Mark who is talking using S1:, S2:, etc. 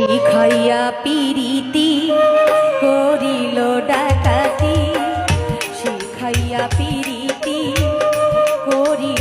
S1: শিখাইয়া পিরিতি করিল ডাকাতি। শিখাইয়া পিরিতি করিল